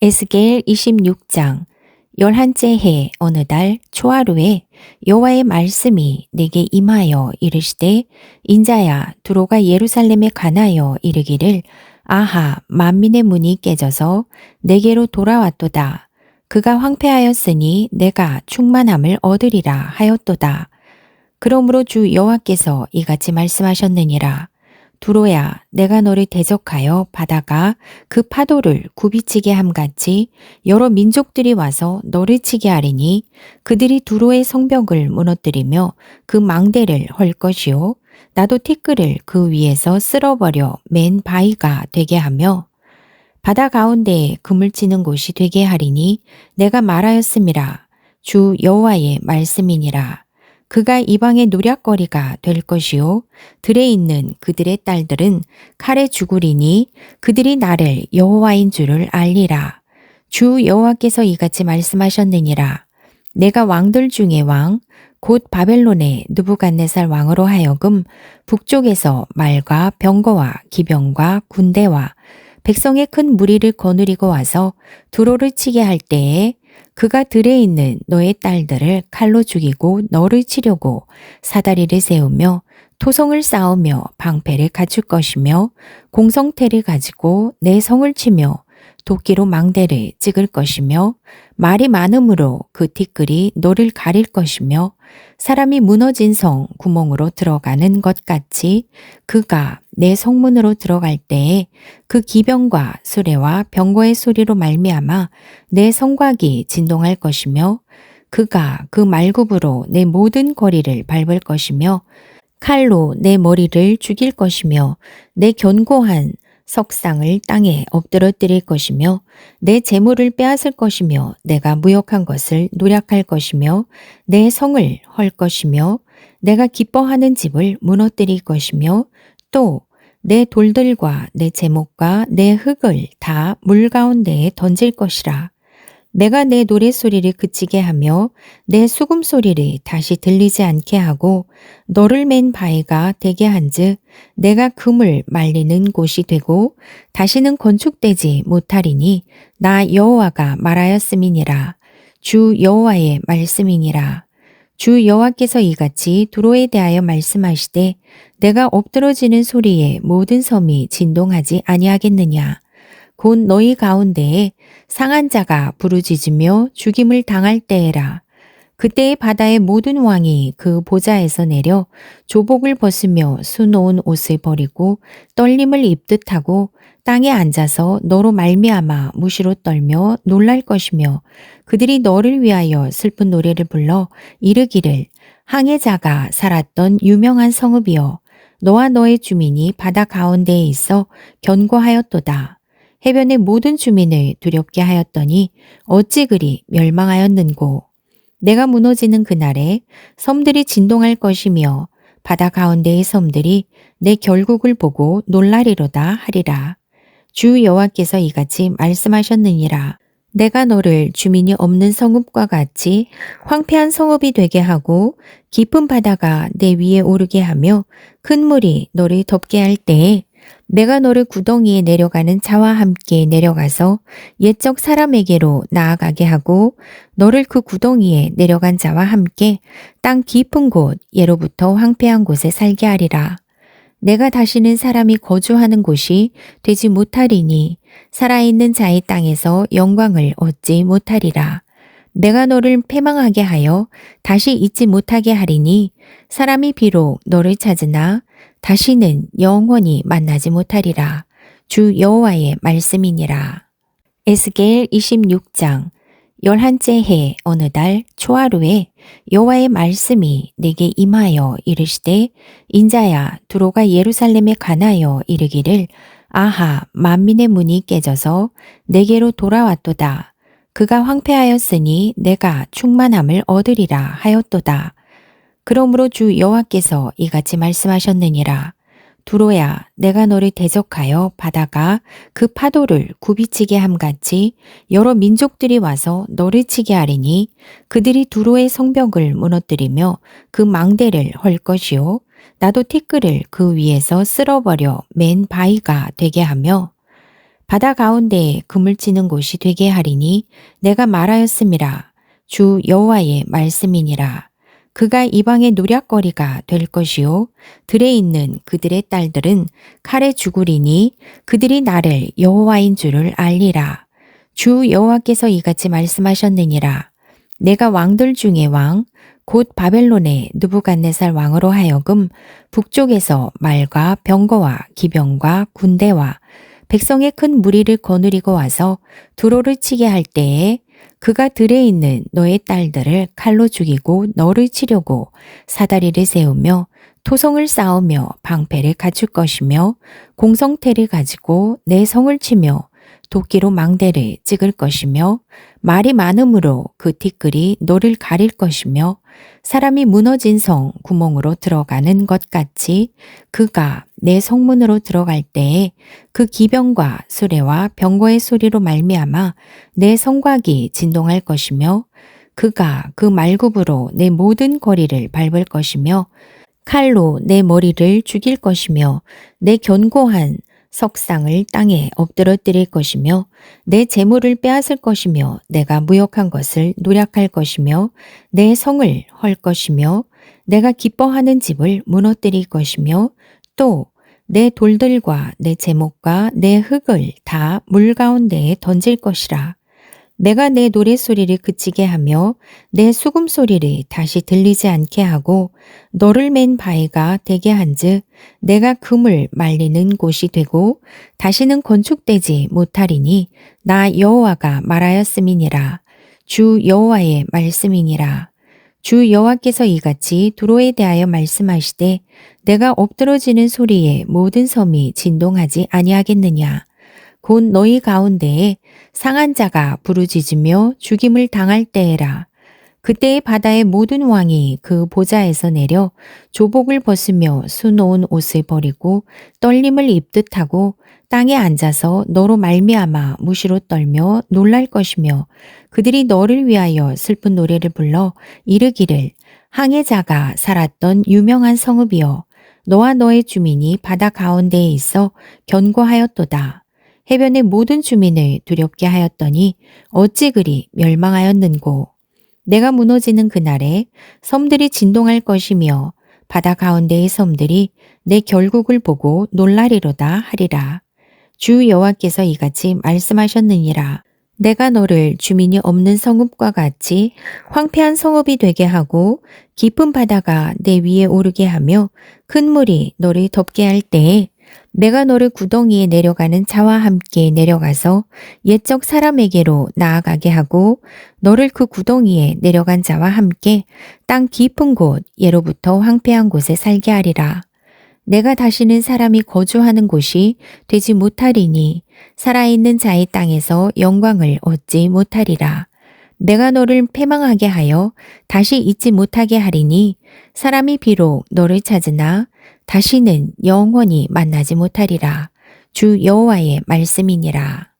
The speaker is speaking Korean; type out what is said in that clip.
에스겔 26장 열한째 해 어느 달 초하루에 여호와의 말씀이 내게 임하여 이르시되 인자야 두로가 예루살렘에 관하여 이르기를 아하 만민의 문이 깨져서 내게로 돌아왔도다. 그가 황폐하였으니 내가 충만함을 얻으리라 하였도다. 그러므로 주 여호와께서 이같이 말씀하셨느니라 두로야 내가 너를 대적하여 바다가 그 파도를 굽이치게 함같이 여러 민족들이 와서 너를 치게 하리니 그들이 두로의 성벽을 무너뜨리며 그 망대를 헐 것이요. 나도 티끌을 그 위에서 쓸어버려 맨 바위가 되게 하며 바다 가운데에 금을 치는 곳이 되게 하리니 내가 말하였음이라. 주 여호와의 말씀이니라 그가 이방의 노략거리가 될 것이요. 들에 있는 그들의 딸들은 칼에 죽으리니 그들이 나를 여호와인 줄을 알리라. 주 여호와께서 이같이 말씀하셨느니라. 내가 왕들 중에 왕 곧 바벨론의 느부갓네살 왕으로 하여금 북쪽에서 말과 병거와 기병과 군대와 백성의 큰 무리를 거느리고 와서 두로를 치게 할 때에 그가 들에 있는 너의 딸들을 칼로 죽이고 너를 치려고 사다리를 세우며 토성을 쌓으며 방패를 갖출 것이며 공성태를 가지고 내 성을 치며 도끼로 망대를 찍을 것이며 말이 많으므로 그 티끌이 너를 가릴 것이며 사람이 무너진 성 구멍으로 들어가는 것 같이 그가 내 성문으로 들어갈 때에 그 기병과 수레와 병거의 소리로 말미암아 내 성곽이 진동할 것이며 그가 그 말굽으로 내 모든 거리를 밟을 것이며 칼로 내 머리를 죽일 것이며 내 견고한 석상을 땅에 엎드러뜨릴 것이며 내 재물을 빼앗을 것이며 내가 무역한 것을 노력할 것이며 내 성을 헐 것이며 내가 기뻐하는 집을 무너뜨릴 것이며 또 내 돌들과 내 제목과 내 흙을 다 물 가운데에 던질 것이라. 내가 내 노랫소리를 그치게 하며 내 수금소리를 다시 들리지 않게 하고 너를 맨 바위가 되게 한즉 내가 금을 말리는 곳이 되고 다시는 건축되지 못하리니 나 여호와가 말하였음이니라. 주 여호와의 말씀이니라. 주 여호와께서 이같이 두로에 대하여 말씀하시되 내가 엎드러지는 소리에 모든 섬이 진동하지 아니하겠느냐 곧 너희 가운데에 상한 자가 부르짖으며 죽임을 당할 때에라. 그때의 바다의 모든 왕이 그 보좌에서 내려 조복을 벗으며 수놓은 옷을 버리고 떨림을 입듯 하고 땅에 앉아서 너로 말미암아 무시로 떨며 놀랄 것이며 그들이 너를 위하여 슬픈 노래를 불러 이르기를 항해자가 살았던 유명한 성읍이여 너와 너의 주민이 바다 가운데에 있어 견고하였도다. 해변의 모든 주민을 두렵게 하였더니 어찌 그리 멸망하였는고. 내가 무너지는 그날에 섬들이 진동할 것이며 바다 가운데의 섬들이 내 결국을 보고 놀라리로다 하리라. 주 여호와께서 이같이 말씀하셨느니라. 내가 너를 주민이 없는 성읍과 같이 황폐한 성읍이 되게 하고 깊은 바다가 내 위에 오르게 하며 큰 물이 너를 덮게 할 때에 내가 너를 구덩이에 내려가는 자와 함께 내려가서 옛적 사람에게로 나아가게 하고 너를 그 구덩이에 내려간 자와 함께 땅 깊은 곳 예로부터 황폐한 곳에 살게 하리라. 내가 다시는 사람이 거주하는 곳이 되지 못하리니 살아있는 자의 땅에서 영광을 얻지 못하리라. 내가 너를 패망하게 하여 다시 잊지 못하게 하리니 사람이 비록 너를 찾으나 다시는 영원히 만나지 못하리라. 주 여호와의 말씀이니라. 에스겔 26장 열한째 해 어느 달 초하루에 여호와의 말씀이 내게 임하여 이르시되 인자야 두로가 예루살렘에 관하여 이르기를 아하 만민의 문이 깨져서 내게로 돌아왔도다. 그가 황폐하였으니 내가 충만함을 얻으리라 하였도다. 그러므로 주 여호와께서 이같이 말씀하셨느니라. 두로야 내가 너를 대적하여 바다가 그 파도를 굽이치게 함같이 여러 민족들이 와서 너를 치게 하리니 그들이 두로의 성벽을 무너뜨리며 그 망대를 헐 것이요. 나도 티끌을 그 위에서 쓸어버려 맨 바위가 되게 하며 바다 가운데에 금을 치는 곳이 되게 하리니 내가 말하였음이라 주 여호와의 말씀이니라 그가 이방의 노략거리가 될 것이요. 들에 있는 그들의 딸들은 칼에 죽으리니 그들이 나를 여호와인 줄을 알리라. 주 여호와께서 이같이 말씀하셨느니라. 내가 왕들 중에 왕 곧 바벨론의 느부갓네살 왕으로 하여금 북쪽에서 말과 병거와 기병과 군대와 백성의 큰 무리를 거느리고 와서 두로를 치게 할 때에 그가 들에 있는 너의 딸들을 칼로 죽이고 너를 치려고 사다리를 세우며 토성을 쌓으며 방패를 갖출 것이며 공성태를 가지고 내 성을 치며 도끼로 망대를 찍을 것이며 말이 많음으로 그 티끌이 너를 가릴 것이며 사람이 무너진 성 구멍으로 들어가는 것 같이 그가 내 성문으로 들어갈 때에 그 기병과 수레와 병거의 소리로 말미암아 내 성곽이 진동할 것이며 그가 그 말굽으로 내 모든 거리를 밟을 것이며 칼로 내 머리를 죽일 것이며 내 견고한 석상을 땅에 엎드러뜨릴 것이며 내 재물을 빼앗을 것이며 내가 무역한 것을 노력할 것이며 내 성을 헐 것이며 내가 기뻐하는 집을 무너뜨릴 것이며 또 내 돌들과 내 제목과 내 흙을 다 물 가운데에 던질 것이라. 내가 내 노랫소리를 그치게 하며 내 수금소리를 다시 들리지 않게 하고 너를 맨 바위가 되게 한즉 내가 금을 말리는 곳이 되고 다시는 건축되지 못하리니 나 여호와가 말하였음이니라. 주 여호와의 말씀이니라. 주 여호와께서 이같이 두로에 대하여 말씀하시되 내가 엎드러지는 소리에 모든 섬이 진동하지 아니하겠느냐 곧 너희 가운데에 상한 자가 부르짖으며 죽임을 당할 때에라. 그때의 바다의 모든 왕이 그 보좌에서 내려 조복을 벗으며 수놓은 옷을 버리고 떨림을 입듯 하고 땅에 앉아서 너로 말미암아 무시로 떨며 놀랄 것이며 그들이 너를 위하여 슬픈 노래를 불러 이르기를 항해자가 살았던 유명한 성읍이여 너와 너의 주민이 바다 가운데에 있어 견고하였도다. 해변의 모든 주민을 두렵게 하였더니 어찌 그리 멸망하였는고. 내가 무너지는 그날에 섬들이 진동할 것이며 바다 가운데의 섬들이 내 결국을 보고 놀라리로다 하리라. 주 여호와께서 이같이 말씀하셨느니라. 내가 너를 주민이 없는 성읍과 같이 황폐한 성읍이 되게 하고 깊은 바다가 내 위에 오르게 하며 큰 물이 너를 덮게 할 때에 내가 너를 구덩이에 내려가는 자와 함께 내려가서 옛적 사람에게로 나아가게 하고 너를 그 구덩이에 내려간 자와 함께 땅 깊은 곳 예로부터 황폐한 곳에 살게 하리라. 내가 다시는 사람이 거주하는 곳이 되지 못하리니 살아있는 자의 땅에서 영광을 얻지 못하리라. 내가 너를 패망하게 하여 다시 잊지 못하게 하리니 사람이 비록 너를 찾으나 다시는 영원히 만나지 못하리라. 주 여호와의 말씀이니라.